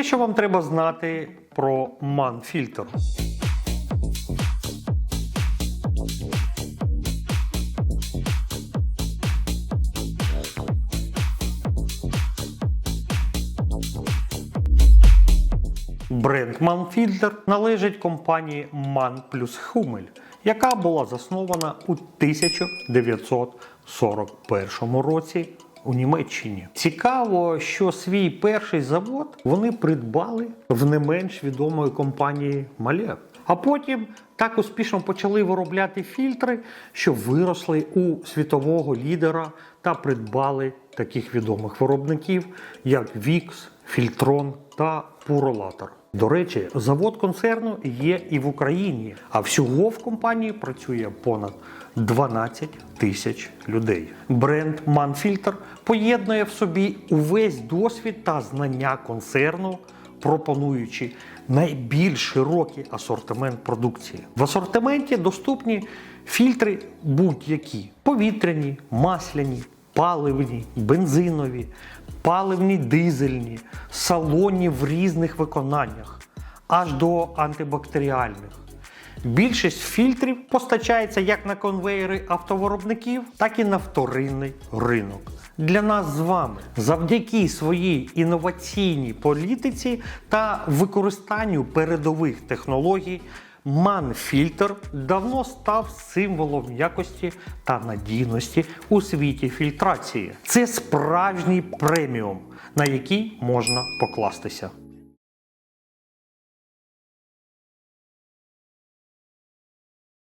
Все, що вам треба знати про манфільтр. Бренд Манфільтр належить компанії Ман плюс Хумель, яка була заснована у 1941 році у Німеччині. Цікаво, що свій перший завод вони придбали в не менш відомої компанії Малєв. А потім так успішно почали виробляти фільтри, що виросли у світового лідера та придбали таких відомих виробників, як Вікс, Фільтрон та Пуролатор. До речі, завод концерну є і в Україні, а всього в компанії працює понад 12 тисяч людей. Бренд Манфільтр поєднує в собі увесь досвід та знання концерну, пропонуючи найбільш широкий асортимент продукції. В асортименті доступні фільтри будь-які: повітряні, масляні, паливні, бензинові, паливні дизельні, салонні в різних виконаннях, аж до антибактеріальних. Більшість фільтрів постачається як на конвейери автовиробників, так і на вторинний ринок. Для нас з вами завдяки своїй інноваційній політиці та використанню передових технологій Манфільтр давно став символом якості та надійності у світі фільтрації. Це справжній преміум, на який можна покластися.